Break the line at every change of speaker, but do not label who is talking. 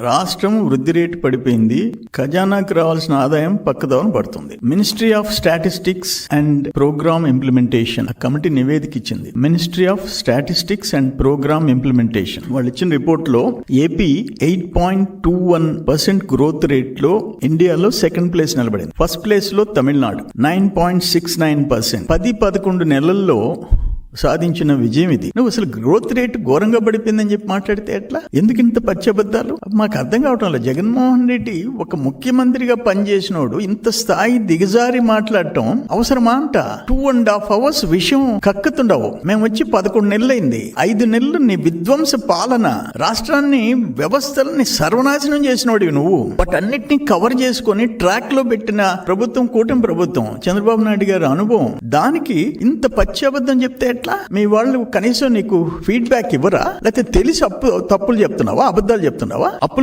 రాష్ట్రం వృద్ధి రేటు పడిపోయింది. ఖజానాకు రావాల్సిన ఆదాయం పక్కదోవన పడుతుంది. Ministry of statistics and programme implementation ఆ కమిటీ నివేదిక ఇచ్చింది. Ministry of statistics and programme implementation వాళ్ళు ఇచ్చిన రిపోర్ట్లో AP eight point two one percent growth రేట్లో ఇండియాలో సెకండ్ ప్లేస్ నిలబడింది. ఫస్ట్ ప్లేస్లో Tamil Nadu nine point six nine percent పది పదకొండు నెలల్లో సాధించిన విజయం ఇది. నువ్వు అసలు గ్రోత్ రేట్ ఘోరంగా పడిపోయిందని చెప్పి మాట్లాడితే ఎట్లా? ఎందుకు ఇంత పచ్చబద్దాలు మాకు అర్థం కావటం లేదు. జగన్మోహన్ రెడ్డి ఒక ముఖ్యమంత్రిగా పనిచేసినోడు ఇంత స్థాయి దిగజారి మాట్లాడటం అవసరమా అంట? టూ అండ్ హాఫ్ అవర్స్ విషయం కక్కుతుండవు. మేము వచ్చి పదకొండు నెలలైంది. ఐదు నెలలు నీ విధ్వంస పాలన రాష్ట్రాన్ని వ్యవస్థలని సర్వనాశనం చేసినోడివి నువ్వు. వాటన్నిటిని కవర్ చేసుకొని ట్రాక్లో పెట్టిన ప్రభుత్వం కూటమి ప్రభుత్వం. చంద్రబాబు నాయుడు గారి అనుభవం. దానికి ఇంత పచ్చాబద్ధం చెప్తే ఎట్లా? మీ వాళ్ళు కనీసం నీకు ఫీడ్బ్యాక్ ఇవ్వరా? లేకపోతే తెలిసి అప్పు తప్పులు చెప్తున్నావా? అబద్ధాలు చెప్తున్నావా? అప్పులు